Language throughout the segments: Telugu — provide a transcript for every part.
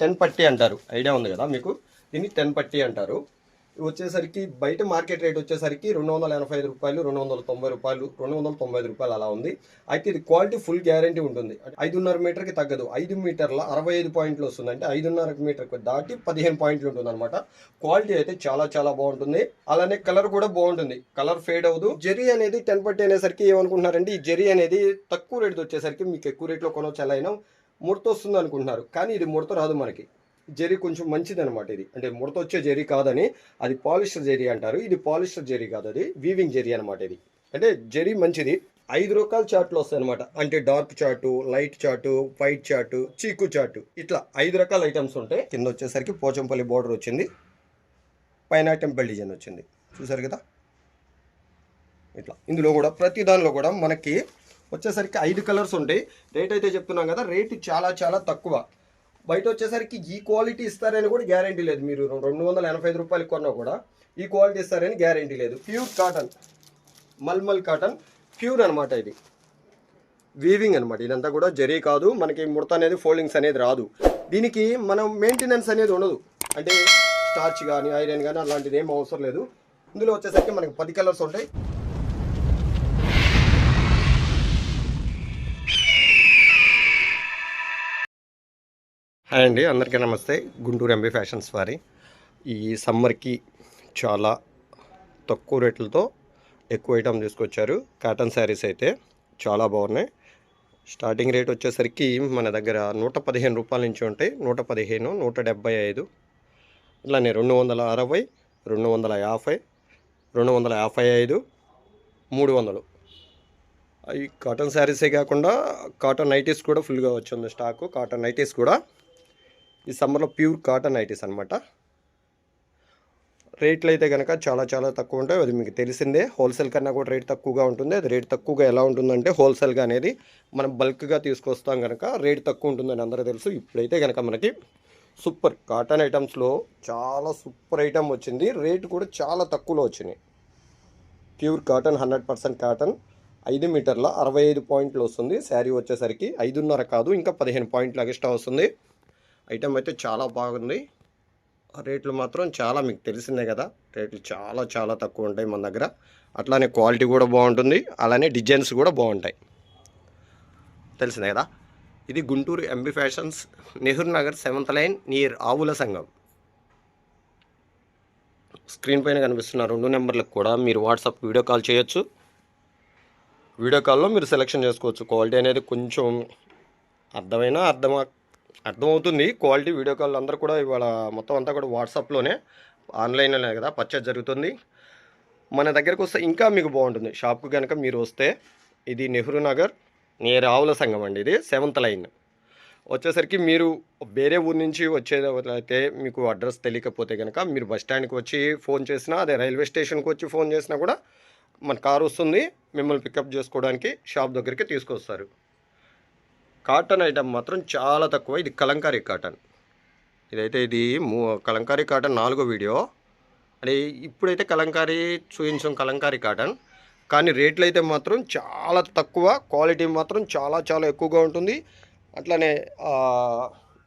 టెన్ పట్టి అంటారు. ఐడియా ఉంది కదా మీకు? దీన్ని టెన్ పట్టి అంటారు. వచ్చేసరికి బయట మార్కెట్ రేట్ వచ్చేసరికి రెండు వందల ఎనభై ఐదు రూపాయలు రెండు వందల తొంభై రూపాయలు రెండు వందల తొంభై ఐదు రూపాయలు అలా ఉంది. అయితే ఇది క్వాలిటీ ఫుల్ గ్యారంటీ ఉంటుంది. అంటే ఐదున్నర మీటర్కి తగ్గదు. ఐదు మీటర్ల అరవై ఐదు పాయింట్లు వస్తుంది. అంటే ఐదున్నర మీటర్కి దాటి పదిహేను పాయింట్లు ఉంటుంది అనమాట క్వాలిటీ అయితే చాలా చాలా బాగుంటుంది. అలానే కలర్ కూడా బాగుంటుంది. కలర్ ఫేడ్ అవ్వదు. జెరీ అనేది టెన్ పట్టి అనేసరికి ఏమనుకుంటున్నారంటే ఈ జెరీ అనేది తక్కువ రేట్ వచ్చేసరికి మీకు ఎక్కువ రేట్లో కొనవచ్చు ఎలా అయినా ముడత వస్తుంది అనుకుంటున్నారు కానీ ఇది ముడత రాదు మనకి. జెరీ కొంచెం మంచిది అనమాట ఇది. అంటే ముడత వచ్చే జెరీ కాదని అది పాలిస్టర్ జెరీ అంటారు. ఇది పాలిస్టర్ జెరీ కాదు అది. వీవింగ్ జెరీ అనమాట ఇది. అంటే జెరీ మంచిది. ఐదు రకాల చార్ట్లు వస్తాయి అనమాట అంటే dark chart light chart white chart చీకు చార్టు ఇట్లా ఐదు రకాల ఐటమ్స్ ఉంటాయి కింద వచ్చేసరికి పోచంపల్లి బార్డర్ వచ్చింది. పైన టెంపుల్ డిజైన్ వచ్చింది. చూసారు కదా? ఇట్లా. ఇందులో కూడా ప్రతి దానిలో కూడా మనకి వచ్చేసరికి ఐదు కలర్స్ ఉంటాయి. రేట్ అయితే చెప్తున్నాం కదా రేటు చాలా చాలా తక్కువ. బయట వచ్చేసరికి ఈ క్వాలిటీ ఇస్తారని కూడా గ్యారంటీ లేదు. మీరు రెండు వందల ఎనభై ఐదు రూపాయలు కొన్నా కూడా ఈ క్వాలిటీ ఇస్తారని గ్యారంటీ లేదు. Pure cotton mulmul cotton pure అనమాట ఇది. వీవింగ్ అనమాట ఇదంతా కూడా జరీ కాదు. మనకి ముడత అనేది ఫోల్డింగ్స్ అనేది రాదు. దీనికి మనం మెయింటెనెన్స్ అనేది ఉండదు. అంటే స్టార్చ్ కానీ ఐరన్ కానీ అలాంటిది ఏం అవసరం లేదు. ఇందులో వచ్చేసరికి మనకి పది కలర్స్ ఉంటాయి. హాయ్ అండి అందరికీ నమస్తే. గుంటూరు ఎంబీ ఫ్యాషన్స్ వారి. ఈ సమ్మర్కి చాలా తక్కువ రేట్లతో ఎక్కువ ఐటమ్ తీసుకొచ్చారు. కాటన్ శారీస్ అయితే చాలా బాగున్నాయి. స్టార్టింగ్ రేట్ వచ్చేసరికి మన దగ్గర నూట పదిహేను రూపాయల నుంచి ఉంటాయి. నూట పదిహేను నూట డెబ్బై ఐదు. ఇట్లానే రెండు వందల అరవై రెండు వందల యాభై రెండు వందల యాభై ఐదు మూడు వందలు. ఈ కాటన్ శారీసే కాకుండా కాటన్ నైటీస్ కూడా ఫుల్గా వచ్చింది స్టాకు కాటన్ నైటీస్ కూడా ఈ సమ్మర్లో ప్యూర్ కాటన్ నైటీస్ అనమాట రేట్లు అయితే కనుక చాలా చాలా తక్కువ ఉంటాయి. అది మీకు తెలిసిందే. హోల్సేల్ కన్నా కూడా రేట్ తక్కువగా ఉంటుంది. అది రేట్ తక్కువగా ఎలా ఉంటుందంటే హోల్సేల్గా అనేది మనం బల్క్గా తీసుకొస్తాం కనుక రేట్ తక్కువ ఉంటుందని అందరూ తెలుసు. ఇప్పుడైతే కనుక మనకి సూపర్ కాటన్ ఐటమ్స్లో చాలా సూపర్ ఐటమ్ వచ్చింది. రేట్ కూడా చాలా తక్కువలో వచ్చినాయి. Pure cotton hundred percent cotton ఐదు మీటర్ల అరవై ఐదు పాయింట్లు వస్తుంది. శారీ వచ్చేసరికి ఐదున్నర కాదు ఇంకా పదిహేను పాయింట్లు ఎక్స్ట్రా వస్తుంది. ఐటమ్ అయితే చాలా బాగుంది. రేట్లు మాత్రం చాలా మీకు తెలిసిందే కదా. రేట్లు చాలా చాలా తక్కువ ఉంటాయి మన దగ్గర. అట్లానే క్వాలిటీ కూడా బాగుంటుంది. అలానే డిజైన్స్ కూడా బాగుంటాయి. తెలిసిందే కదా. ఇది Guntur MB fashions Nehru Nagar seventh line near Avula Sangham. Screen పైన కనిపిస్తున్న రెండు నెంబర్లకు కూడా మీరు వాట్సాప్ వీడియో కాల్ చేయొచ్చు. వీడియో కాల్లో మీరు సెలెక్షన్ చేసుకోవచ్చు. క్వాలిటీ అనేది కొంచెం అర్థమైనా అర్థం అర్థమవుతుంది. క్వాలిటీ వీడియో కాల్ అందరూ కూడా ఇవాళ మొత్తం అంతా కూడా వాట్సాప్లోనే ఆన్లైన్లోనే కదా పర్చేజ్ జరుగుతుంది. మన దగ్గరకు వస్తే ఇంకా మీకు బాగుంటుంది. షాప్కి కనుక మీరు వస్తే ఇది నెహ్రూ నగర్ నియర్ ఆవుల సంఘం అండి ఇది సెవెంత్ లైన్. వచ్చేసరికి మీరు వేరే ఊరు నుంచి వచ్చేదైతే మీకు అడ్రస్ తెలియకపోతే కనుక మీరు బస్ స్టాండ్కి వచ్చి ఫోన్ చేసినా అదే రైల్వే స్టేషన్కి వచ్చి ఫోన్ చేసినా కూడా మన కారు వస్తుంది. మిమ్మల్ని పికప్ చేసుకోవడానికి షాప్ దగ్గరికి తీసుకొస్తారు. కాటన్ ఐటమ్ మాత్రం చాలా తక్కువ. ఇది కలంకారీ కాటన్. ఇదైతే ఇది మూ కలంకారీ కాటన్ నాలుగో వీడియో. అంటే ఇప్పుడైతే కలంకారీ చూపించాం కలంకారీ కాటన్. కానీ రేట్లు అయితే మాత్రం చాలా తక్కువ. క్వాలిటీ మాత్రం చాలా చాలా ఎక్కువగా ఉంటుంది. అట్లానే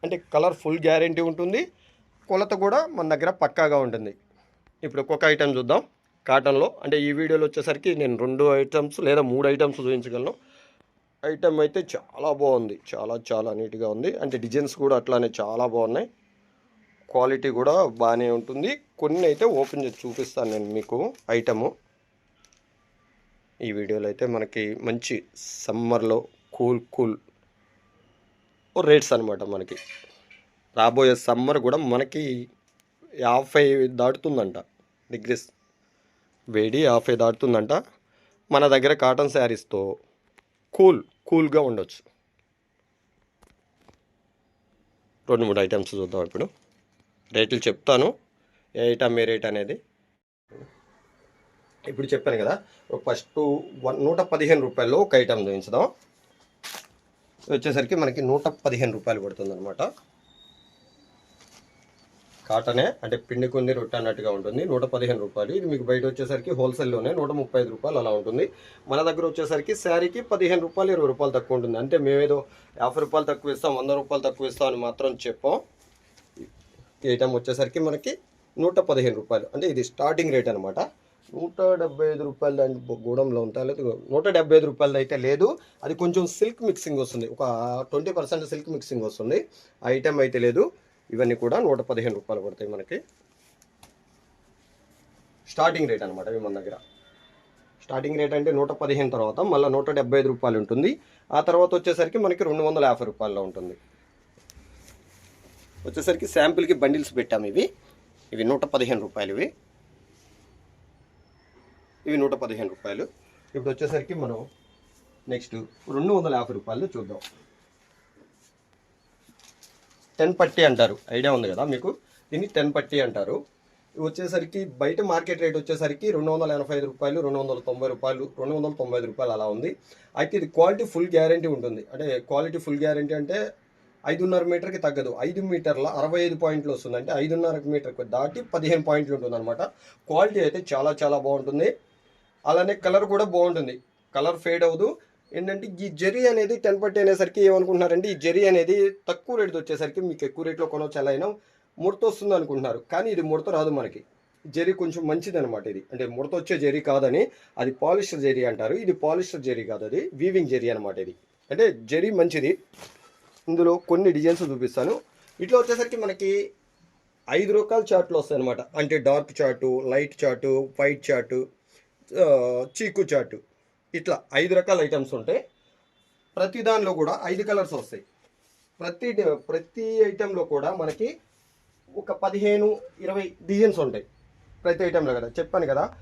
అంటే కలర్ ఫుల్ గ్యారంటీ ఉంటుంది. కొలత కూడా మన దగ్గర పక్కాగా ఉంటుంది. ఇప్పుడు ఒక్కొక్క ఐటెం చూద్దాం. కాటన్లో అంటే ఈ వీడియోలో వచ్చేసరికి నేను రెండు ఐటమ్స్ లేదా మూడు ఐటమ్స్ చూపించగలను. ఐటమ్ అయితే చాలా బాగుంది. చాలా చాలా నీట్గా ఉంది. అంటే డిజైన్స్ కూడా అట్లానే చాలా బాగున్నాయి. క్వాలిటీ కూడా బాగానే ఉంటుంది. కొన్ని అయితే ఓపెన్ చేసి చూపిస్తాను నేను మీకు ఐటము. ఈ వీడియోలో అయితే మనకి మంచి సమ్మర్లో కూల్ కూల్ రేట్స్ అనమాట మనకి. రాబోయే సమ్మర్ కూడా మనకి యాభై దాటుతుందంట. డిగ్రీస్ వేడి యాభై దాటుతుందంట. మన దగ్గర కాటన్ శారీస్తో కూల్ కూల్గా ఉండొచ్చు. రెండు మూడు ఐటమ్స్ చూద్దాం ఇప్పుడు. రేట్లు చెప్తాను. ఏ ఐటమ్ ఏ రేట్ అనేది. ఇప్పుడు చెప్పాను కదా ఫస్ట్ వన్ నూట పదిహేను రూపాయల్లో ఒక ఐటమ్ చూపించదాం. వచ్చేసరికి మనకి నూట పదిహేను రూపాయలు పడుతుంది అనమాట కాటనే అంటే పిండి కొన్ని రొట్టె అన్నట్టుగా ఉంటుంది. నూట పదిహేను రూపాయలు. ఇది మీకు బయట వచ్చేసరికి హోల్సేల్లోనే నూట ముప్పై ఐదు రూపాయలు అలా ఉంటుంది. మన దగ్గర వచ్చేసరికి శారీకి పదిహేను రూపాయలు ఇరవై రూపాయలు తక్కువ ఉంటుంది. అంటే మేమేదో యాభై రూపాయలు తక్కువ ఇస్తాం వంద రూపాయలు తక్కువ ఇస్తాం అని మాత్రం చెప్పాం. ఈ ఐటమ్ వచ్చేసరికి మనకి నూట పదిహేను రూపాయలు. అంటే ఇది స్టార్టింగ్ రేట్ అనమాట నూట డెబ్బై ఐదు రూపాయలు దాని గూడంలో ఉంటా లేదు నూట డెబ్బై ఐదు రూపాయలు అయితే లేదు. అది కొంచెం సిల్క్ మిక్సింగ్ వస్తుంది. ఒక ట్వంటీ పర్సెంట్ సిల్క్ మిక్సింగ్ వస్తుంది. ఆ అయితే లేదు. ఇవన్నీ కూడా నూట పదిహేను రూపాయలు పడతాయి మనకి. స్టార్టింగ్ రేట్ అనమాట ఇవి మన దగ్గర. స్టార్టింగ్ రేట్ అంటే నూట పదిహేను తర్వాత మళ్ళీ నూట డెబ్బై ఐదు రూపాయలు ఉంటుంది. ఆ తర్వాత వచ్చేసరికి మనకి రెండు వందల యాభై రూపాయల్లో ఉంటుంది. వచ్చేసరికి శాంపిల్కి బండిల్స్ పెట్టాము ఇవి. ఇవి నూట పదిహేను రూపాయలు ఇవి. ఇవి నూట పదిహేను రూపాయలు. ఇప్పుడు వచ్చేసరికి మనం నెక్స్ట్ రెండు వందల యాభై రూపాయలు చూద్దాం. టెన్ పట్టి అంటారు. ఐడియా ఉంది కదా మీకు? దీన్ని టెన్ పట్టి అంటారు వచ్చేసరికి బయట మార్కెట్ రేట్ వచ్చేసరికి రెండు వందల ఎనభై ఐదు రూపాయలు రెండు వందల తొంభై రూపాయలు రెండు వందల తొంభై ఐదు రూపాయలు అలా ఉంది. అయితే ఇది క్వాలిటీ ఫుల్ గ్యారంటీ ఉంటుంది. అంటే క్వాలిటీ ఫుల్ గ్యారంటీ అంటే ఐదున్నర మీటర్కి తగ్గదు. ఐదు మీటర్ల అరవై ఐదు పాయింట్లు వస్తుంది. అంటే ఐదున్నర మీటర్కి దాటి పదిహేను పాయింట్లు ఉంటుంది అనమాట క్వాలిటీ అయితే చాలా చాలా బాగుంటుంది. అలానే కలర్ కూడా బాగుంటుంది. కలర్ ఫేడ్ అవ్వదు. ఏంటంటే ఈ జెరీ అనేది టెన్ పట్టి అనేసరికి ఏమనుకుంటున్నారంటే ఈ జెరీ అనేది తక్కువ రేటుది వచ్చేసరికి మీకు ఎక్కువ రేట్లో కొనవచ్చు ఎలా అయినా ముడత వస్తుంది అనుకుంటున్నారు. కానీ ఇది ముడత రాదు మనకి. జెరీ కొంచెం మంచిది అనమాట ఇది. అంటే ముడత వచ్చే జెరీ కాదని అది పాలిస్టర్ జెరీ అంటారు. ఇది పాలిస్టర్ జెరీ కాదు అది. వీవింగ్ జెరీ అనమాట ఇది. అంటే జెరీ మంచిది. ఇందులో కొన్ని డిజైన్స్ చూపిస్తాను. ఇట్లా వచ్చేసరికి మనకి ఐదు రకాల చార్ట్లు వస్తాయి అనమాట అంటే dark chart light chart white chart చీకు చార్టు ఇట్లా ఐదు రకాల ఐటమ్స్ ఉంటాయి ప్రతి దానిలో కూడా ఐదు కలర్స్ వస్తాయి. ప్రతి ప్రతి ఐటెంలో కూడా మనకి ఒక పదిహేను ఇరవై డిజైన్స్ ఉంటాయి. ప్రతి ఐటెంలో కదా. చెప్పాను కదా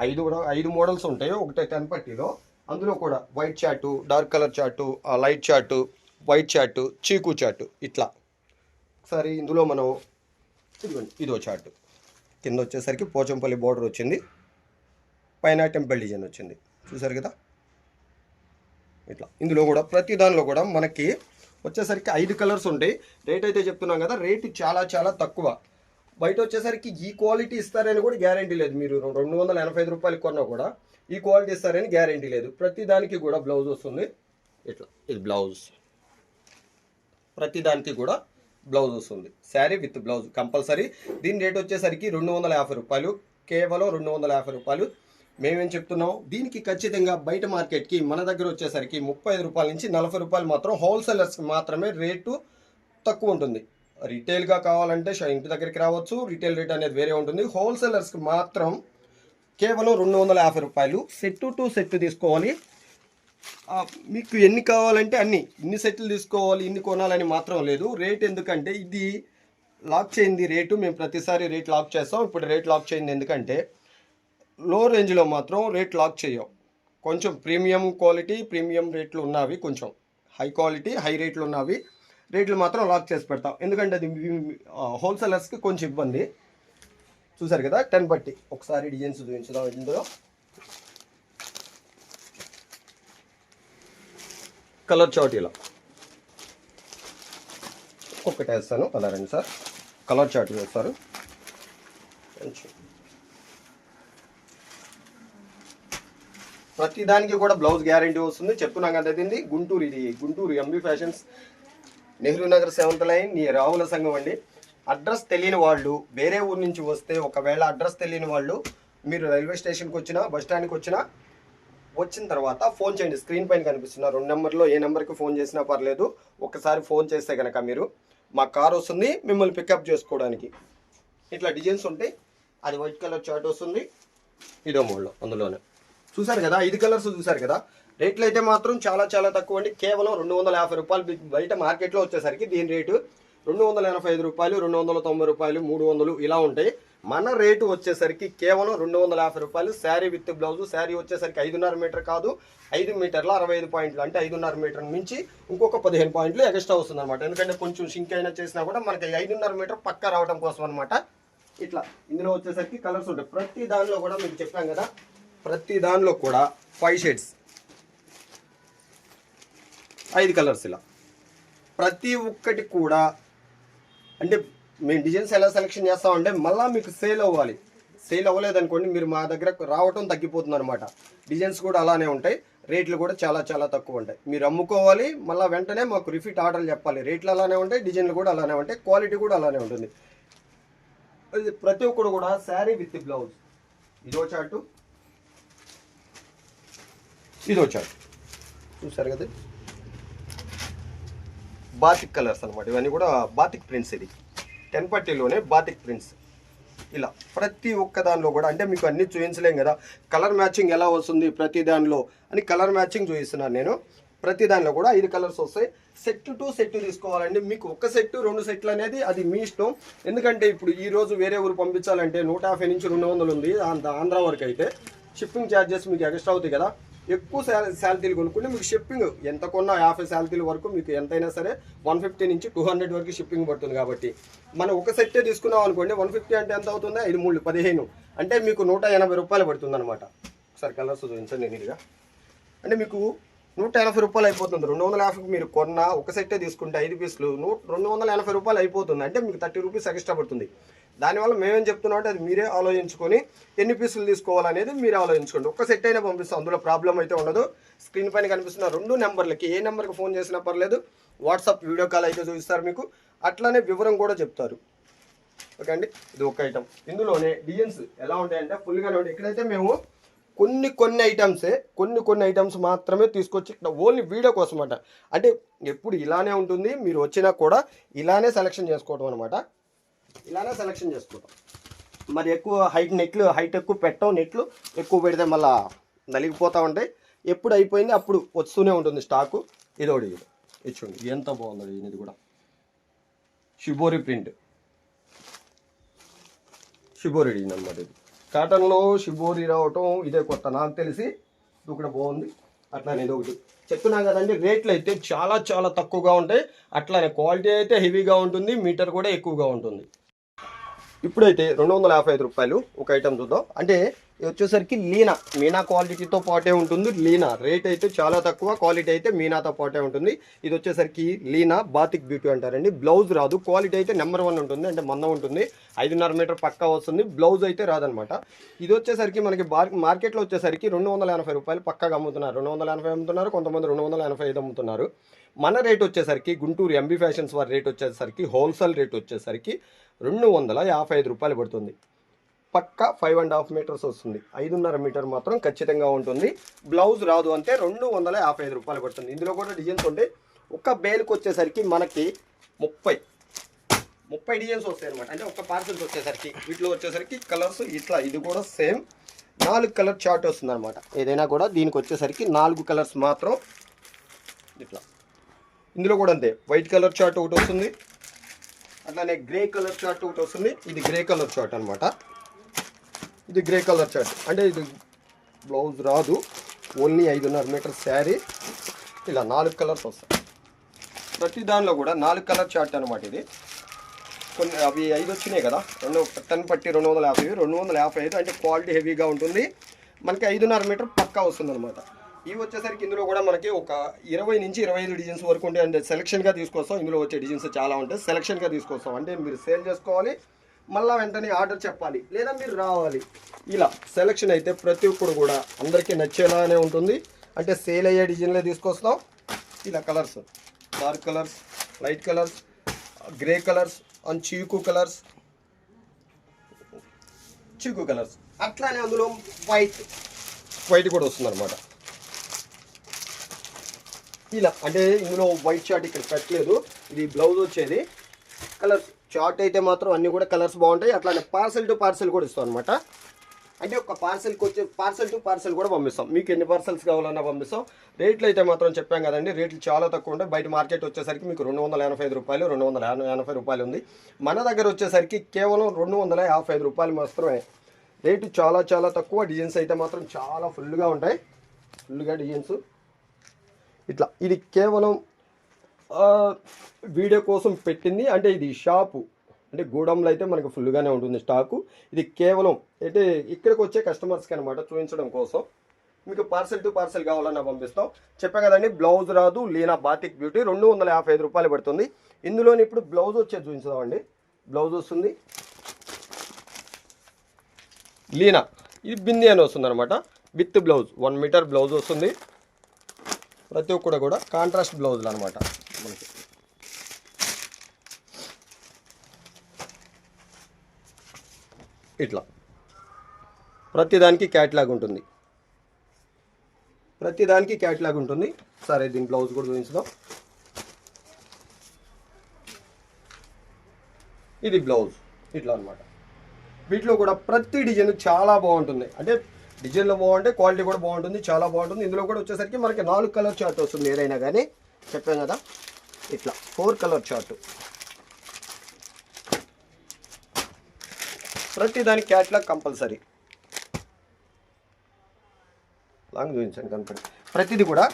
ఐదు కూడా ఐదు మోడల్స్ ఉంటాయి ఒకటి టెన్ పట్టీలో అందులో కూడా వైట్ చాటు డార్క్ కలర్ చాటు ఆ light chart white chart chikoo చాటు ఇట్లా. ఒకసారి ఇందులో మనం ఇదిగోండి ఇదో చాటు కింద వచ్చేసరికి పోచంపల్లి బోర్డర్ వచ్చింది. పైన టెంపుల్ డిజైన్ వచ్చింది. చూసారు కదా? ఇట్లా. ఇందులో కూడా ప్రతి దానిలో కూడా మనకి వచ్చేసరికి ఐదు కలర్స్ ఉంటాయి. రేట్ అయితే చెప్తున్నాం కదా రేటు చాలా చాలా తక్కువ. బయట వచ్చేసరికి ఈ క్వాలిటీ ఇస్తారని కూడా గ్యారంటీ లేదు. మీరు రెండు వందల ఎనభై ఐదు రూపాయలు కొన్నా కూడా ఈ క్వాలిటీ ఇస్తారని గ్యారంటీ లేదు. ప్రతి దానికి కూడా బ్లౌజ్ వస్తుంది. ఇట్లా ఇది బ్లౌజ్ ప్రతి దానికి కూడా బ్లౌజ్ వస్తుంది. శారీ విత్ బ్లౌజ్ కంపల్సరీ దీని రేట్ వచ్చేసరికి రెండు వందల యాభై రూపాయలు. కేవలం రెండు వందల యాభై రూపాయలు. మేమేం చెప్తున్నాం? దీనికి ఖచ్చితంగా బయట మార్కెట్కి మన దగ్గర వచ్చేసరికి ముప్పై ఐదు రూపాయల నుంచి నలభై రూపాయలు మాత్రం హోల్సేలర్స్కి మాత్రమే రేటు తక్కువ ఉంటుంది. రిటైల్గా కావాలంటే ఇంటి దగ్గరికి రావచ్చు. రిటైల్ రేట్ అనేది వేరే ఉంటుంది. హోల్సేలర్స్కి మాత్రం కేవలం రెండు వందల యాభై రూపాయలు సెట్ టు సెట్ తీసుకోవాలి. మీకు ఎన్ని కావాలంటే అన్ని ఇన్ని సెట్లు తీసుకోవాలి ఇన్ని కొనాలని మాత్రం లేదు. రేట్ ఎందుకంటే ఇది లాక్ చేయింది రేటు. మేము ప్రతిసారి రేట్ లాక్ చేస్తాం. ఇప్పుడు రేట్ లాక్ చేయింది ఎందుకంటే లో రేంజ్లో మాత్రం రేట్ లాక్ చేయం. కొంచెం ప్రీమియం క్వాలిటీ ప్రీమియం రేట్లు ఉన్నవి కొంచెం. హై క్వాలిటీ హై రేట్లు ఉన్నవి. రేట్లు మాత్రం లాక్ చేసి పెడతాం. ఎందుకంటే అది హోల్సేలర్స్కి కొంచెం ఇబ్బంది. చూసారు కదా? టెన్ బట్టి. ఒకసారి డిజైన్స్ చూపించుదాం ఇందులో. కలర్ చాట్ ఇలా. ఒక్కటి వేస్తాను. కలర్ అండి సార్. కలర్ చాట్ వేస్తారు. కొంచెం. ప్రతి దానికి కూడా బ్లౌజ్ గ్యారంటీ వస్తుంది. చెప్తున్నాం కదా దీన్ని. గుంటూరు ఇది. Guntur MB fashions Nehru Nagar seventh line. Near Ravula Sangham అండి. అడ్రస్ తెలియని వాళ్ళు వేరే ఊరు నుంచి వస్తే ఒకవేళ అడ్రస్ తెలియని వాళ్ళు మీరు రైల్వే స్టేషన్కి వచ్చినా బస్ స్టాండ్కి వచ్చినా వచ్చిన తర్వాత ఫోన్ చేయండి. స్క్రీన్ పైన కనిపిస్తున్న రెండు నెంబర్లో ఏ నెంబర్కి ఫోన్ చేసినా పర్లేదు. ఒకసారి ఫోన్ చేస్తే కనుక మీరు మా కార్ వస్తుంది. మిమ్మల్ని పికప్ చేసుకోవడానికి. ఇట్లా డిజైన్స్ ఉంటాయి అది వైట్ కలర్ షర్ట్ వస్తుంది. ఇదో మూడులో అందులోనే. చూసారు కదా? ఐదు కలర్స్ చూసారు కదా? రేట్లు అయితే మాత్రం చాలా చాలా తక్కువ అండి. కేవలం రెండు వందల యాభై రూపాయలు బయట మార్కెట్లో వచ్చేసరికి దీని రేటు రెండు వందల ఎనభై ఐదు రూపాయలు రెండు వందల తొంభై రూపాయలు మూడు వందలు ఇలా ఉంటాయి. మన రేటు వచ్చేసరికి కేవలం రెండు వందల యాభై రూపాయలు. Sari with blouse. శారీ వచ్చేసరికి ఐదున్నర మీటర్ కాదు ఐదు మీటర్ల అరవై ఐదు పాయింట్లు అంటే ఐదున్నర మీటర్ మించి ఇంకొక పదిహేను పాయింట్లు ఎక్స్ట్రా వస్తుంది అనమాట ఎందుకంటే కొంచెం షింక్ అయినా చేసినా కూడా మనకి ఐదున్నర మీటర్ పక్క రావడం కోసం అనమాట ఇట్లా ఇందులో వచ్చేసరికి కలర్స్ ఉంటాయి. ప్రతి దానిలో కూడా మీకు చెప్పాం కదా ప్రతి దానిలో కూడా ఫైవ్ షేడ్స్ ఐదు కలర్స్ ఇలా. ప్రతి ఒక్కటి కూడా అంటే మేము డిజైన్స్ ఎలా సెలెక్షన్ చేస్తామంటే మళ్ళీ మీకు సేల్ అవ్వాలి. సేల్ అవ్వలేదనుకోండి మీరు మా దగ్గర రావటం తగ్గిపోతుంది అనమాట డిజైన్స్ కూడా అలానే ఉంటాయి. రేట్లు కూడా చాలా చాలా తక్కువ ఉంటాయి. మీరు అమ్ముకోవాలి మళ్ళీ వెంటనే మాకు రిఫీట్ ఆర్డర్లు చెప్పాలి. రేట్లు అలానే ఉంటాయి డిజైన్లు కూడా అలానే ఉంటాయి క్వాలిటీ కూడా అలానే ఉంటుంది. ప్రతి ఒక్కరు కూడా శారీ విత్ బ్లౌజ్ ఇదో చాటు. ఇది వచ్చాడు. చూసారు కదా? బాతిక్ కలర్స్ అనమాట ఇవన్నీ కూడా బాతిక్ ప్రింట్స్ ఇది. టెన్ పట్టీలోనే బాతిక్ ప్రింట్స్. ఇలా ప్రతి ఒక్క దానిలో కూడా అంటే మీకు అన్నీ చూపించలేం కదా కలర్ మ్యాచింగ్ ఎలా వస్తుంది ప్రతి దానిలో అని కలర్ మ్యాచింగ్ చూపిస్తున్నాను నేను. ప్రతి దానిలో కూడా ఐదు కలర్స్ వస్తాయి. సెట్ టు సెట్ తీసుకోవాలండి. మీకు ఒక సెట్ రెండు సెట్లు అనేది అది మీ ఇష్టం. ఎందుకంటే ఇప్పుడు ఈ రోజు వేరే ఊరు పంపించాలంటే నూట యాభై నుంచి రెండు వందలు ఉంది. ఆంధ్ర వరకు అయితే. షిప్పింగ్ ఛార్జెస్ మీకు ఎక్స్ట్రా అవుతాయి కదా. ఎక్కువ శాల శాలరీలు కొనుక్కుంటే మీకు షిప్పింగ్ ఎంత కొన్నా యాభై శాలరీల వరకు మీకు ఎంతైనా సరే వన్ ఫిఫ్టీ నుంచి టూ హండ్రెడ్ వరకు షిప్పింగ్ పడుతుంది కాబట్టి. మనం ఒక సెట్టే తీసుకున్నాం అనుకోండి వన్ ఫిఫ్టీ అంటే ఎంత అవుతుంది? ఐదు మూడు పదిహేను. అంటే మీకు నూట ఎనభై రూపాయలు పడుతుంది అనమాట ఒకసారి కలర్స్ చూపించండి నీట్గా. అంటే మీకు నూట ఎనభై రూపాయలు అయిపోతుంది. రెండు వందల యాభైకి మీరు కొన్న ఒక సెట్టే తీసుకుంటే ఐదు పీసులు నూ రెండు వందల ఎనభై రూపాయలు అయిపోతుంది. అంటే మీకు థర్టీ రూపీస్ ఎక్స్ట్రా పడుతుంది. దానివల్ల మేమేం చెప్తున్నాం అంటే అది మీరే ఆలోచించుకొని ఎన్ని పీసులు తీసుకోవాలనేది మీరే ఆలోచించుకోండి. ఒక సెట్ అయినా పంపిస్తాం. అందులో ప్రాబ్లం అయితే ఉండదు. స్క్రీన్ పైన కనిపిస్తున్న రెండు నెంబర్లకి ఏ నెంబర్కి ఫోన్ చేసినా పర్లేదు వాట్సాప్ వీడియో కాల్ అయితే చూపిస్తారు మీకు. అట్లానే వివరం కూడా చెప్తారు. ఓకే అండి? ఇది ఒక ఐటమ్. ఇందులోనే డిజైన్స్ ఎలా ఉంటాయంటే ఫుల్గానే ఉంటాయి. ఇక్కడైతే మేము కొన్ని కొన్ని ఐటమ్సే కొన్ని కొన్ని ఐటమ్స్ మాత్రమే తీసుకొచ్చి ఇక్కడ ఓన్లీ వీడియో కోసం అంటే ఎప్పుడు ఇలానే ఉంటుంది మీరు వచ్చినా కూడా ఇలానే సెలెక్షన్ చేసుకోవడం అనమాట ఇలానే సెలెక్షన్ చేసుకోవడం మరి ఎక్కువ హైట్ నెట్లు హైట్ ఎక్కువ పెట్టాం నెట్లు ఎక్కువ పెడితే మళ్ళా నలిగిపోతూ ఉంటాయి. ఎప్పుడు అయిపోయింది అప్పుడు వస్తూనే ఉంటుంది స్టాకు ఇదోటి ఇది ఇది ఎంత బాగుంది ఇది కూడా. షిబోరి ప్రింట్ షిబోరి డిజైన్ అనమాట ఇది. కాటన్లో షిబోరి రావటం ఇదే కొత్త. నాకు తెలిసి ఇది కూడా బాగుంది. అట్లానే ఇది ఒకటి. చెప్తున్నా కదండి రేట్లు అయితే చాలా చాలా తక్కువగా ఉంటాయి. అట్లానే క్వాలిటీ అయితే హెవీగా ఉంటుంది. మీటర్ కూడా ఎక్కువగా ఉంటుంది. ఇప్పుడైతే రెండు వందల యాభై ఐదు రూపాయలు ఒక ఐటెం చూద్దాం. అంటే ఇది వచ్చేసరికి లీనా. మీనా క్వాలిటీతో పాటే ఉంటుంది. లీనా రేట్ అయితే చాలా తక్కువ క్వాలిటీ అయితే మీనాతో పాటే ఉంటుంది. ఇది వచ్చేసరికి లీనా బాతిక్ బ్యూటీ అంటారండి. బ్లౌజ్ రాదు. క్వాలిటీ అయితే నెంబర్ వన్ ఉంటుంది. అంటే మందం ఉంటుంది. ఐదున్నర మీటర్ పక్కా వస్తుంది. బ్లౌజ్ అయితే రాదనమాట. ఇది వచ్చేసరికి మనకి బార్ మార్కెట్లో వచ్చేసరికి రెండు వందల ఎనభై రూపాయలు పక్కాగా అమ్ముతున్నారు. రెండు వందల ఎనభై అమ్ముతున్నారు. కొంతమంది రెండు వందల ఎనభై ఐదు అమ్ముతున్నారు. మన రేట్ వచ్చేసరికి గుంటూరు ఎంబీ ఫ్యాషన్స్ వారి రేట్ వచ్చేసరికి హోల్సేల్ రేట్ వచ్చేసరికి రెండు వందల యాభై ఐదు రూపాయలు పడుతుంది. పక్క ఫైవ్ అండ్ హాఫ్ మీటర్స్ వస్తుంది. ఐదున్నర మీటర్ మాత్రం ఖచ్చితంగా ఉంటుంది. బ్లౌజ్ రాదు అంటే రెండు వందల యాభై ఐదు రూపాయలు పడుతుంది. ఇందులో కూడా డిజైన్స్ ఉంటాయి ఒక బేల్కి వచ్చేసరికి మనకి ముప్పై. ముప్పై డిజైన్స్ వస్తాయి అనమాట అంటే ఒక పార్సల్స్ వచ్చేసరికి వీటిలో వచ్చేసరికి కలర్స్ ఇట్లా ఇది కూడా సేమ్ నాలుగు కలర్ చార్ట్ వస్తుంది అనమాట ఏదైనా కూడా దీనికి వచ్చేసరికి నాలుగు కలర్స్ మాత్రం ఇట్లా. ఇందులో కూడా అంతే. వైట్ కలర్ చార్ట్ ఒకటి వస్తుంది. అట్లానే గ్రే కలర్ చార్ట్ ఒకటి వస్తుంది. ఇది గ్రే కలర్ చార్ట్ అనమాట ఇది గ్రే కలర్ చార్ట్. అంటే ఇది బ్లౌజ్ రాదు. ఓన్లీ ఐదున్నర మీటర్ శారీ. ఇలా నాలుగు కలర్స్ వస్తాయి. ప్రతి దానిలో కూడా నాలుగు కలర్ చార్ట్ అనమాట ఇది. కొన్ని అవి ఐదు వచ్చినాయి కదా. రెండు టెన్ పట్టి రెండు వందల యాభై రెండు వందల యాభై ఐదు. అంటే క్వాలిటీ హెవీగా ఉంటుంది. మనకి ఐదున్నర మీటర్ పక్కా వస్తుంది అనమాట ఇవి వచ్చేసరికి ఇందులో కూడా మనకి ఒక ఇరవై నుంచి ఇరవై ఐదు డిజైన్స్ వరకు ఉంటాయి. అంటే సెలక్షన్గా తీసుకొస్తాం. ఇందులో వచ్చే డిజైన్స్ చాలా ఉంటాయి. సెలక్షన్గా తీసుకొస్తాం. అంటే మీరు సేల్ చేసుకోవాలి. మళ్ళీ వెంటనే ఆర్డర్ చెప్పాలి. లేదా మీరు రావాలి. ఇలా సెలక్షన్ అయితే ప్రతి ఒక్కరు కూడా అందరికీ నచ్చేలానే ఉంటుంది. అంటే సేల్ అయ్యే డిజైన్లే తీసుకొస్తాం ఇలా colours dark colours light colours grey colours and చీకు కలర్స్ చీకు కలర్స్ అట్లానే అందులో వైట్ వైట్ కూడా వస్తుంది అనమాట ఇలా అంటే ఇందులో వైట్ షార్ట్ ఇక్కడ పెట్టలేదు. ఇది బ్లౌజ్ వచ్చేది. కలర్స్ చార్ట్ అయితే మాత్రం అన్ని కూడా కలర్స్ బాగుంటాయి. అట్లానే పార్సల్ టు పార్సల్ కూడా ఇస్తాం అనమాట అంటే ఒక పార్సల్కి వచ్చే పార్సల్ టు పార్సల్ కూడా పంపిస్తాం. మీకు ఎన్ని పార్సల్స్ కావాలన్నా పంపిస్తాం. రేట్లు అయితే మాత్రం చెప్పాం కదండి. రేట్లు చాలా తక్కువ ఉంటాయి. బయట మార్కెట్ వచ్చేసరికి మీకు రెండు వందల ఎనభై ఐదు రూపాయలు రెండు వందల ఎనభై రూపాయలు ఉంది. మన దగ్గర వచ్చేసరికి కేవలం రెండు వందల యాభై ఐదు రూపాయలు మాత్రమే. రేటు చాలా చాలా తక్కువ. డిజైన్స్ అయితే మాత్రం చాలా ఫుల్గా ఉంటాయి. ఫుల్గా డిజైన్స్ ఇట్లా ఇది కేవలం వీడియో కోసం పెట్టింది అంటే ఇది షాపు. అంటే గూడెంలో అయితే మనకు ఫుల్గానే ఉంటుంది స్టాకు. ఇది కేవలం అంటే ఇక్కడికి వచ్చే కస్టమర్స్కి అనమాట చూపించడం కోసం. మీకు పార్సల్ టు పార్సల్ కావాలన్నా పంపిస్తాం. చెప్పా కదండి బ్లౌజ్ రాదు లీనా బాతిక్ బ్యూటీ రెండు వందల యాభై ఐదు రూపాయలు పడుతుంది. ఇందులోని ఇప్పుడు బ్లౌజ్ వచ్చేది చూపించుదామండి. బ్లౌజ్ వస్తుంది. లీనా ఇది బింది అని వస్తుంది అనమాట with blouse one metre blouse వస్తుంది. ప్రతి ఒక్కటి కూడా కాంట్రాస్ట్ బ్లౌజులు అనమాట మనకి. ఇట్లా. ప్రతిదానికి క్యాట్లాగ్ ఉంటుంది. ప్రతిదానికి క్యాట్లాగ్ ఉంటుంది. సరే దీని బ్లౌజ్ కూడా చూపించుదాం ఇది బ్లౌజ్. ఇట్లా అన్నమాట. వీటిలో కూడా ప్రతి డిజైన్ చాలా బాగుంటుంది. అంటే డిజైన్లో బాగుంటే క్వాలిటీ కూడా బాగుంటుంది చాలా బాగుంటుంది. ఇందులో కూడా వచ్చేసరికి మనకి నాలుగు కలర్ చార్ట్ వస్తుంది ఏదైనా కానీ. చెప్పాం కదా. ఇట్లా ఫోర్ కలర్ చార్టు ప్రతి దాని క్యాట్లాగ్ కంపల్సరీ. లాంగ్ చూపించండి కనపడి ప్రతిది కూడా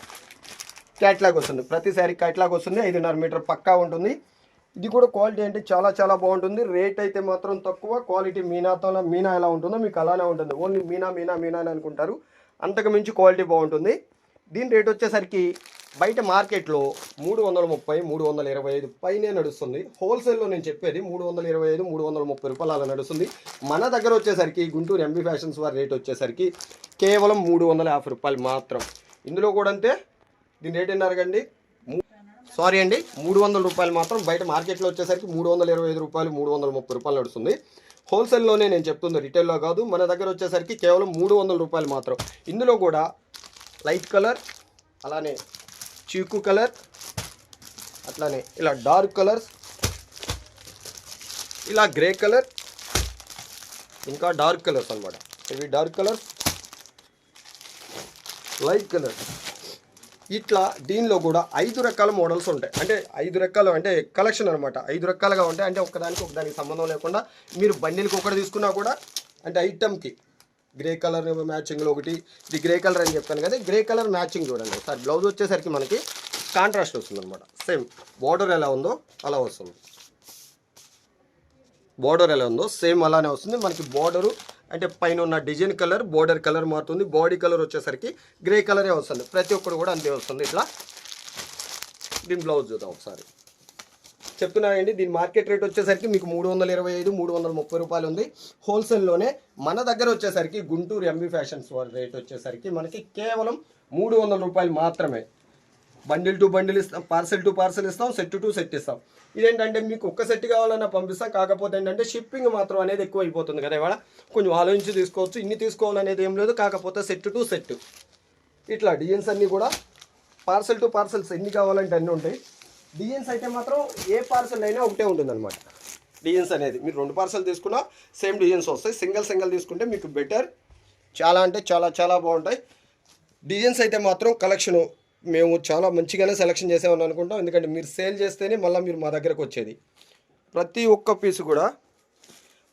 క్యాట్లాగ్ వస్తుంది. ప్రతి శారీ క్యాట్లాగ్ వస్తుంది. ఐదున్నర మీటర్ పక్కా ఉంటుంది. ఇది కూడా క్వాలిటీ అంటే చాలా చాలా బాగుంటుంది. రేట్ అయితే మాత్రం తక్కువ. క్వాలిటీ మీనాతో మీనా ఎలా ఉంటుందో మీకు అలానే ఉంటుంది. ఓన్లీ మీనా మీనా మీనా అని అనుకుంటారు. అంతకు మించి క్వాలిటీ బాగుంటుంది. దీని రేట్ వచ్చేసరికి బయట మార్కెట్లో మూడు వందల ముప్పై మూడు వందల ఇరవై ఐదు పైనే నడుస్తుంది. హోల్సేల్లో నేను చెప్పేది మూడు వందల ఇరవై ఐదు మూడు వందల ముప్పై రూపాయలు అలా నడుస్తుంది. మన దగ్గర వచ్చేసరికి గుంటూరు ఎంబీ ఫ్యాషన్స్ వారి రేట్ వచ్చేసరికి కేవలం మూడు వందల యాభై రూపాయలు మాత్రం. ఇందులో కూడా అంతే. దీని రేట్ ఎన్నారు కండి సారీ అండి మూడు వందల రూపాయలు మాత్రం బయట మార్కెట్లో వచ్చేసరికి మూడు వందల ఇరవై ఐదు రూపాయలు మూడు వందల ముప్పై రూపాయలు నడుస్తుంది. హోల్సేల్లోనే నేను చెప్తుంది రిటైల్లో కాదు. మన దగ్గర వచ్చేసరికి కేవలం మూడు వందల రూపాయలు మాత్రం. ఇందులో కూడా లైట్ కలర్ అలానే చీకు కలర్ అట్లానే ఇలా డార్క్ కలర్స్ ఇలా గ్రే కలర్ ఇంకా డార్క్ కలర్స్ అన్నమాట. ఇవి డార్క్ కలర్స్ లైట్ కలర్ ఇట్లా దీనిలో కూడా ఐదు రకాల మోడల్స్ ఉంటాయి. అంటే ఐదు రకాలు అంటే కలెక్షన్ అనమాట ఐదు రకాలుగా ఉంటాయి. అంటే ఒకదానికి ఒకదానికి సంబంధం లేకుండా మీరు బండిలకు ఒకటి తీసుకున్నా కూడా అంటే ఐటమ్కి గ్రే కలర్ మ్యాచింగ్లో ఒకటి ఇది గ్రే కలర్ అని చెప్పాను కదా గ్రే కలర్ మ్యాచింగ్ చూడండి. సార్ బ్లౌజ్ వచ్చేసరికి మనకి కాంట్రాస్ట్ వస్తుంది అనమాట సేమ్ బార్డర్ ఎలా ఉందో అలా వస్తుంది. బార్డర్ ఎలా ఉందో సేమ్ అలానే వస్తుంది. మనకి బార్డరు అంటే పైన ఉన్న డిజైన్ కలర్ బార్డర్ కలర్ మారుతుంది. బాడీ కలర్ వచ్చేసరికి గ్రే కలరే వస్తుంది. ప్రతి ఒక్కరు కూడా అంతే వస్తుంది. ఇట్లా దీని బ్లౌజ్ చూద్దాం ఒకసారి. చెప్తున్నానండి దీని మార్కెట్ రేట్ వచ్చేసరికి మీకు మూడు వందల ఇరవై ఐదు మూడు వందల ముప్పై రూపాయలు ఉంది. హోల్సేల్లోనే మన దగ్గర వచ్చేసరికి గుంటూరు ఎంబీ ఫ్యాషన్స్ వారి రేట్ వచ్చేసరికి మనకి కేవలం మూడు వందల రూపాయలు మాత్రమే. బండిల్ టు బండిల్ ఇస్తాం పార్సెల్ టు పార్సెల్ ఇస్తాం సెట్ టు సెట్ ఇస్తాం. ఇదేంటంటే మీకు ఒక్క సెట్ కావాలన్నా పంపిస్తాం కాకపోతే ఏంటంటే షిప్పింగ్ మాత్రం అనేది ఎక్కువ అయిపోతుంది కదా ఇవాళ. కొంచెం ఆలోచించి తీసుకోవచ్చు ఇన్ని తీసుకోవాలనేది ఏం లేదు కాకపోతే సెట్ టు సెట్. ఇట్లా డిజైన్స్ అన్నీ కూడా పార్సెల్ టు పార్సెల్స్ ఎన్ని కావాలంటే అన్నీ ఉంటాయి. డిజైన్స్ అయితే మాత్రం ఏ పార్సెల్ అయినా ఒకటే ఉంటుంది అనమాట డిజైన్స్ అనేది. మీరు రెండు పార్సెల్ తీసుకున్నా సేమ్ డిజైన్స్ వస్తాయి. సింగిల్ సింగిల్ తీసుకుంటే మీకు బెటర్ చాలా అంటే చాలా చాలా బాగుంటాయి. డిజైన్స్ అయితే మాత్రం కలెక్షను మేము చాలా మంచిగానే సెలెక్షన్ చేసామని అనుకుంటాం. ఎందుకంటే మీరు సేల్ చేస్తేనే మళ్ళీ మీరు మా దగ్గరకు వచ్చేది. ప్రతి ఒక్క పీస్ కూడా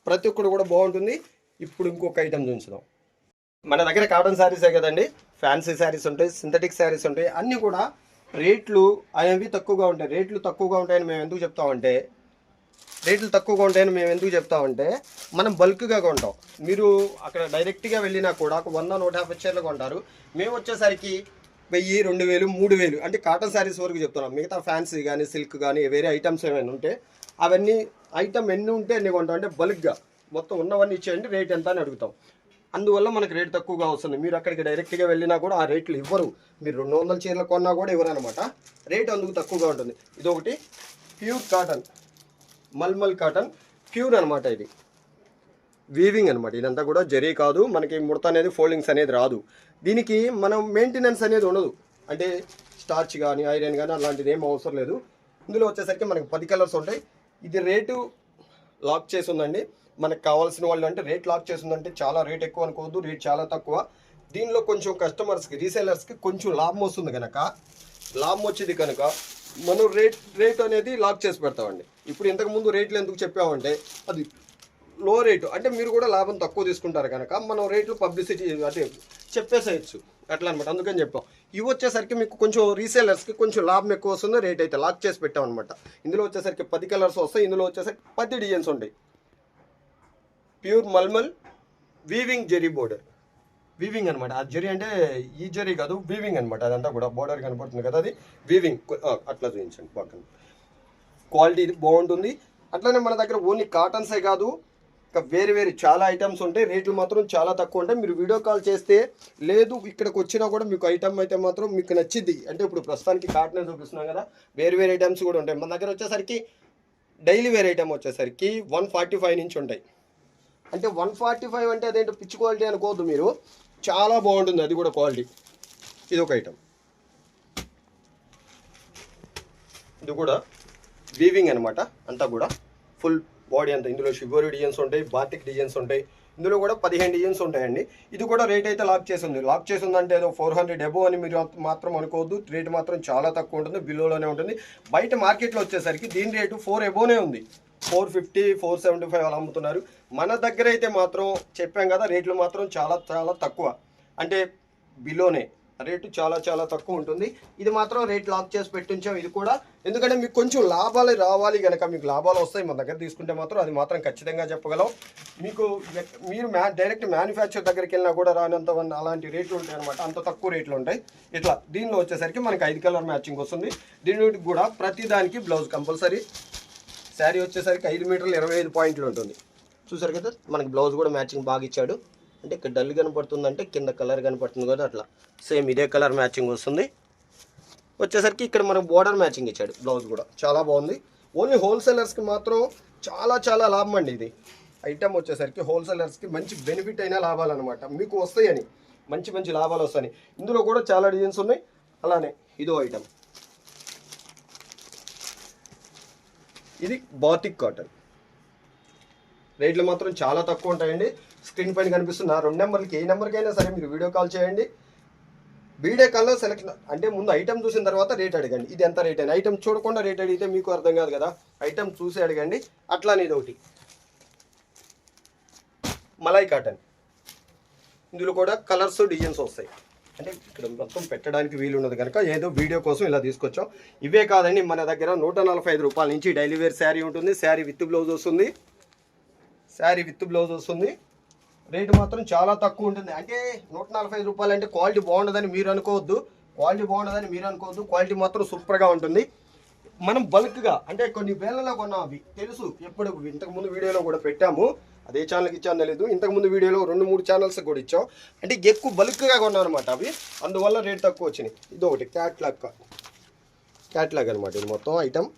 ప్రతి ఒక్కటి కూడా బాగుంటుంది. ఇప్పుడు ఇంకొక ఐటమ్ చూపించుదాం మన దగ్గర కాటన్ శారీసే కదండి? ఫ్యాన్సీ శారీస్ ఉంటాయి సింథటిక్ శారీస్ ఉంటాయి. అన్నీ కూడా రేట్లు అనేవి తక్కువగా ఉంటాయి. రేట్లు తక్కువగా ఉంటాయని మేము ఎందుకు చెప్తామంటే రేట్లు తక్కువగా ఉంటాయని మేము ఎందుకు చెప్తామంటే మనం బల్క్గా కొంటాం. మీరు అక్కడ డైరెక్ట్గా వెళ్ళినా కూడా ఒక వంద నూట యాభై చీరలు కొంటారు. మేము వచ్చేసరికి వెయ్యి రెండు వేలు మూడు వేలు అంటే కాటన్ శారీస్ వరకు చెప్తున్నాం. మిగతా ఫ్యాన్సీ కానీ సిల్క్ కానీ వేరే ఐటమ్స్ ఏమైనా ఉంటే అవన్నీ ఐటమ్ ఎన్ని ఉంటే ఎన్ని కొంటాం అంటే బల్క్గా. మొత్తం ఉన్నవన్నీ ఇచ్చేయండి రేట్ ఎంత అని అడుగుతాం. అందువల్ల మనకు రేట్ తక్కువగా వస్తుంది. మీరు అక్కడికి డైరెక్ట్గా వెళ్ళినా కూడా ఆ రేట్లు ఇవ్వరు. మీరు రెండు వందల చీరలు కొన్నా కూడా ఇవ్వరు అనమాట రేట్ అందుకు తక్కువగా ఉంటుంది. ఇది ఒకటి pure cotton. Mulmul cotton. Pure అనమాట ఇది. వీవింగ్ అనమాట ఇదంతా కూడా జరీ కాదు. మనకి ముడత అనేది ఫోల్డింగ్స్ అనేది రాదు. దీనికి మనం మెయింటెనెన్స్ అనేది ఉండదు. అంటే స్టార్చ్ కానీ ఐరన్ కానీ అలాంటిది ఏం అవసరం లేదు. ఇందులో వచ్చేసరికి మనకి పది కలర్స్ ఉంటాయి. ఇది రేటు లాక్ చేసి ఉందండి. మనకు కావాల్సిన వాళ్ళు అంటే రేట్ లాక్ చేసిందంటే చాలా రేట్ ఎక్కువ అనుకోవద్దు రేట్ చాలా తక్కువ. దీనిలో కొంచెం కస్టమర్స్కి రీసేలర్స్కి కొంచెం లాభం వస్తుంది కనుక లాభం వచ్చేది కనుక మనం రేట్ రేట్ అనేది లాక్ చేసి పెడతామండి. ఇప్పుడు ఇంతకుముందు రేట్లు ఎందుకు చెప్పామంటే అది లో రేటు అంటే మీరు కూడా లాభం తక్కువ తీసుకుంటారు కనుక మనం రేట్లు పబ్లిసిటీ అంటే చెప్పేసేయచ్చు. అట్లా అనమాట అందుకని చెప్పాం. ఇవి వచ్చేసరికి మీకు కొంచెం రీసేలర్స్కి కొంచెం లాభం ఎక్కువ వస్తుంది రేట్ అయితే లాక్ చేసి పెట్టాం అనమాట ఇందులో వచ్చేసరికి పది కలర్స్ వస్తాయి ఇందులో వచ్చేసరికి పది డిజైన్స్ ఉంటాయి. Pure mulmul weaving zari border. Weaving అనమాట ఆ జెరీ అంటే ఈ జెరీ కాదు వీవింగ్ అనమాట అదంతా కూడా బోర్డర్ కనపడుతుంది కదా అది. వీవింగ్ అట్లా చూపించండి పక్కన. క్వాలిటీ బాగుంటుంది. అట్లనే మన దగ్గర ఓన్లీ కాటన్సే కాదు. ఇంకా వేరే వేరే చాలా ఐటమ్స్ ఉంటాయి. రేట్లు మాత్రం చాలా తక్కువ ఉంటాయి. మీరు వీడియో కాల్ చేస్తే లేదు ఇక్కడికి వచ్చినా కూడా మీకు ఐటమ్ అయితే మాత్రం మీకు నచ్చింది. అంటే ఇప్పుడు ప్రస్తుతానికి కాటనే చూపిస్తున్నాం కదా. వేరే వేరే ఐటమ్స్ కూడా ఉంటాయి. మన దగ్గర వచ్చేసరికి డైలీ వేర్ ఐటమ్ వచ్చేసరికి వన్ ఫార్టీ ఫైవ్ నుంచి ఉంటాయి. అంటే వన్ ఫార్టీ ఫైవ్ అంటే అదేంటో పిచ్ క్వాలిటీ అనుకోవద్దు మీరు. చాలా బాగుంటుంది అది కూడా క్వాలిటీ ఇది ఒక ఐటమ్ ఇది కూడా వీవింగ్ అనమాట అంతా కూడా. ఫుల్ బాడీ అంతా. ఇందులో షుగర్ డిజైన్స్ ఉంటాయి బాటిక్ డిజైన్స్ ఉంటాయి. ఇందులో కూడా పదిహేను డిజైన్స్ ఉంటాయండి. ఇది కూడా రేట్ అయితే లాక్ చేసింది. లాక్ చేసిందంటే ఏదో ఫోర్ హండ్రెడ్ ఎబో అని మీరు మాత్రం అనుకోవద్దు. రేట్ మాత్రం చాలా తక్కువ ఉంటుంది బిలోలోనే ఉంటుంది. బయట మార్కెట్లో వచ్చేసరికి దీని రేటు ఫోర్ ఎబోనే ఉంది. Four fifty four seventy five అలా అమ్ముతున్నారు. మన దగ్గర అయితే మాత్రం చెప్పాం కదా రేట్లు మాత్రం చాలా చాలా తక్కువ. అంటే బిలోనే. రేటు చాలా చాలా తక్కువ ఉంటుంది. ఇది మాత్రం రేట్ లాక్ చేసి పెట్టించాం ఇది కూడా. ఎందుకంటే మీకు కొంచెం లాభాలు రావాలి కనుక మీకు లాభాలు వస్తాయి మన దగ్గర తీసుకుంటే మాత్రం అది మాత్రం ఖచ్చితంగా చెప్పగలం. మీకు మీరు మ్యా డైరెక్ట్ మ్యానుఫ్యాక్చర్ దగ్గరికి వెళ్ళినా కూడా రానంత అలాంటి రేట్లు ఉంటాయి అనమాట అంత తక్కువ రేట్లు ఉంటాయి. ఇట్లా దీనిలో వచ్చేసరికి మనకి ఐదు కలర్ మ్యాచింగ్ వస్తుంది. దీనికి కూడా ప్రతి దానికి బ్లౌజ్ కంపల్సరీ. శారీ వచ్చేసరికి ఐదు మీటర్లు ఇరవై ఐదు పాయింట్లు ఉంటుంది. చూసారు కదా మనకి బ్లౌజ్ కూడా మ్యాచింగ్ బాగా ఇచ్చాడు. అంటే ఇక్కడ డల్ కనపడుతుంది అంటే కింద కలర్ కనపడుతుంది కదా అట్లా. సేమ్ ఇదే కలర్ మ్యాచింగ్ వస్తుంది. వచ్చేసరికి ఇక్కడ మనకు బోర్డర్ మ్యాచింగ్ ఇచ్చాడు బ్లౌజ్ కూడా. చాలా బాగుంది. ఓన్లీ హోల్సేలర్స్కి మాత్రం చాలా చాలా లాభం అండి ఇది. ఐటమ్ వచ్చేసరికి హోల్సేలర్స్కి మంచి బెనిఫిట్ అయిన లాభాలు అనమాట మీకు వస్తాయని మంచి మంచి లాభాలు వస్తాయి ఇందులో కూడా చాలా డిజైన్స్ ఉన్నాయి. అలానే ఇదో ఐటమ్. ఇది బాతిక్ కాటన్. రేట్లు మాత్రం చాలా తక్కువ ఉంటాయండి. స్క్రీన్ పైన కనిపిస్తున్న రెండు నెంబర్లకి ఏ నెంబర్కైనా సరే మీరు వీడియో కాల్ చేయండి. వీడియో కాల్లో సెలెక్ట్ అంటే ముందు ఐటమ్ చూసిన తర్వాత రేట్ అడగండి. ఇది ఎంత రేట్ అని ఐటమ్ చూడకుండా రేట్ అడిగితే మీకు అర్థం కాదు కదా. ఐటమ్ చూసి అడగండి. అట్లానే ఇది ఒకటి. మలై కాటన్. ఇందులో కూడా కలర్స్ డిజైన్స్ వస్తాయి. అంటే ఇక్కడ మొత్తం పెట్టడానికి వీలున్నది కనుక ఏదో వీడియో కోసం ఇలా తీసుకొచ్చాం. ఇవే కాదండి మన దగ్గర నూట నలభై ఐదు రూపాయల నుంచి డైలీ వేర్ శారీ ఉంటుంది. శారీ విత్ బ్లౌజ్ వస్తుంది. శారీ విత్ బ్లౌజ్ వస్తుంది. రేటు మాత్రం చాలా తక్కువ ఉంటుంది. అంటే నూట నలభై ఐదు రూపాయలు అంటే క్వాలిటీ బాగుండదని మీరు అనుకోవద్దు. క్వాలిటీ బాగుండదని మీరు అనుకోవద్దు. క్వాలిటీ మాత్రం సూపర్గా ఉంటుంది. మనం బల్క్గా అంటే కొన్ని వేలలో కొన్నాం అవి. తెలుసు ఎప్పుడు ఇంతకుముందు వీడియోలో కూడా పెట్టాము. అదే ఛానల్కి ఇచ్చాను తెలీదు ఇంతకుముందు వీడియోలో రెండు మూడు ఛానల్స్ కూడా ఇచ్చాం. అంటే ఎక్కువ బల్క్గా కొన్నాం అనమాట అవి. అందువల్ల రేట్ తక్కువ వచ్చినాయి. ఇది ఒకటి క్యాట్లాగ్ క్యాట్లాగ్ అనమాట ఇది మొత్తం ఐటమ్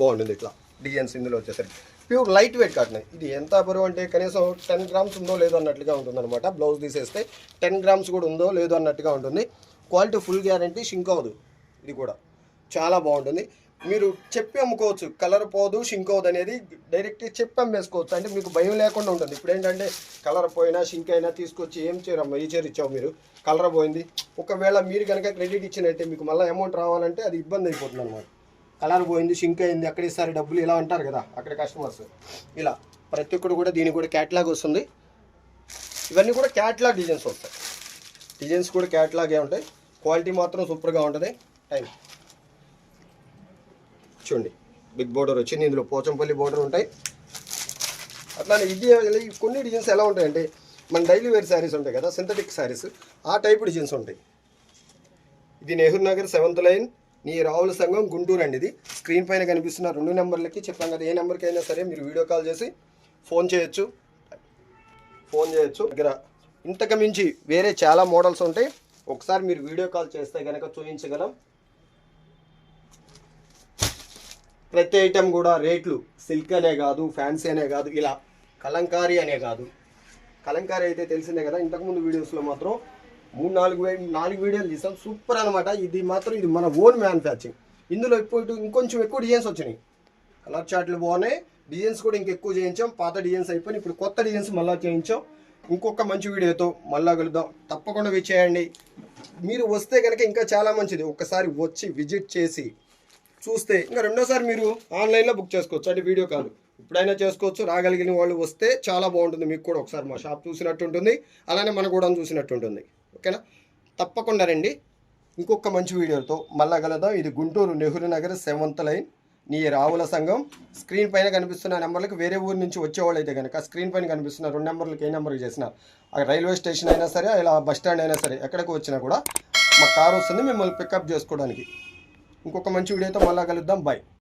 బాగుంటుంది ఇట్లా. డిజైన్స్ ఇందులో వచ్చేసరికి. ప్యూర్ లైట్ వెయిట్ కాటన్ ఇది ఎంత బరువు అంటే కనీసం టెన్ గ్రామ్స్ ఉందో లేదో అన్నట్లుగా ఉంటుంది అనమాట బ్లౌజ్ తీసేస్తే టెన్ గ్రామ్స్ కూడా ఉందో లేదో అన్నట్టుగా ఉంటుంది. క్వాలిటీ ఫుల్ గ్యారంటీ షింక్ అవ్వదు. ఇది కూడా. చాలా బాగుంటుంది. మీరు చెప్పి అమ్ముకోవచ్చు. కలర్ పోదు షింక్ అవ్వదు అనేది డైరెక్ట్ చెప్పి అమ్మేసుకోవచ్చు. అంటే మీకు భయం లేకుండా ఉంటుంది. ఇప్పుడు ఏంటంటే కలర్ పోయినా షింక్ అయినా తీసుకొచ్చి ఏం చేయరమ్మా? ఈ చీర ఇచ్చావు మీరు. కలర్ పోయింది. ఒకవేళ మీరు కనుక క్రెడిట్ ఇచ్చినట్టే మీకు మళ్ళీ అమౌంట్ రావాలంటే అది ఇబ్బంది అయిపోతుంది అనమాట కలర్ పోయింది షింక్ అయింది అక్కడ ఇస్తారు డబ్బులు ఇలా అంటారు కదా అక్కడ కస్టమర్స్ ఇలా ప్రతి ఒక్కరు కూడా దీనికి కూడా క్యాట్లాగ్ వస్తుంది. ఇవన్నీ కూడా క్యాట్లాగ్ డిజైన్స్ వస్తాయి. డిజైన్స్ కూడా క్యాట్లాగే ఉంటాయి. క్వాలిటీ మాత్రం సూపర్గా ఉంటుంది. టైం చూడండి. బిగ్ బోర్డర్ వచ్చింది ఇందులో పోచంపల్లి బోర్డర్ ఉంటాయి. అట్లానే ఇది కొన్ని డిజైన్స్ ఎలా ఉంటాయంటే మన డైలీ వేర్ శారీస్ ఉంటాయి కదా సింథటిక్ శారీస్ ఆ టైప్ డిజైన్స్ ఉంటాయి. ఇది Nehru Nagar seventh line near Ravula సంఘం గుంటూరు అండి ఇది. స్క్రీన్ పైన కనిపిస్తున్న రెండు నెంబర్లకి చెప్పాం కదా ఏ నెంబర్కి అయినా సరే మీరు వీడియో కాల్ చేసి ఫోన్ చేయొచ్చు. ఫోన్ చేయొచ్చు. దగ్గర ఇంతకు మించి వేరే చాలా మోడల్స్ ఉంటాయి. ఒకసారి మీరు వీడియో కాల్ చేస్తే కనుక చూపించగలం ప్రతి ఐటెం కూడా రేట్లు. సిల్క్ అనే కాదు ఫ్యాన్సీ అనే కాదు ఇలా కలంకారీ అనే కాదు. కలంకారీ అయితే తెలిసిందే కదా ఇంతకుముందు వీడియోస్లో మాత్రం మూడు నాలుగు నాలుగు వీడియోలు తీసాం. సూపర్ అనమాట ఇది మాత్రం ఇది మన ఓన్ మ్యానుఫ్యాక్చరింగ్ ఇందులో ఇప్పుడు ఇంకొంచెం ఎక్కువ డిజైన్స్ వచ్చినాయి. కలర్ చార్ట్లు బాగున్నాయి. డిజైన్స్ కూడా ఇంకెక్కువ చేయించాం. పాత డిజైన్స్ అయిపోయి ఇప్పుడు కొత్త డిజైన్స్ మళ్ళీ చేయించాం. ఇంకొక మంచి వీడియోతో మళ్ళా కలుద్దాం. తప్పకుండా విచ్చేయండి. మీరు వస్తే కనుక ఇంకా చాలా మంచిది. ఒక్కసారి వచ్చి విజిట్ చేసి చూస్తే ఇంకా రెండోసారి మీరు ఆన్లైన్లో బుక్ చేసుకోవచ్చు. అంటే వీడియో కాల్. ఇప్పుడైనా చేసుకోవచ్చు రాగలిగిన వాళ్ళు వస్తే చాలా బాగుంటుంది. మీకు కూడా ఒకసారి మా షాప్ చూసినట్టు ఉంటుంది. అలానే మన కూడా చూసినట్టు ఉంటుంది. ఓకేనా? తప్పకుండా రండి. ఇంకొక మంచి వీడియోతో మళ్ళా కలదా ఇది Guntur Nehru Nagar seventh line. Near Ravula Sangham. Screen పైన కనిపిస్తున్న నెంబర్లకు వేరే ఊరు నుంచి వచ్చేవాళ్ళు అయితే కనుక స్క్రీన్ పైన కనిపిస్తున్న రెండు నెంబర్లకు ఏ నెంబర్కి చేసినా రైల్వే స్టేషన్ అయినా సరే ఇలా బస్ స్టాండ్ అయినా సరే ఎక్కడికి వచ్చినా కూడా మా కారు వస్తుంది. మిమ్మల్ని పికప్ చేసుకోవడానికి. ఇంకొక మంచి వీడియోతో మళ్ళీ కలుద్దాం. బాయ్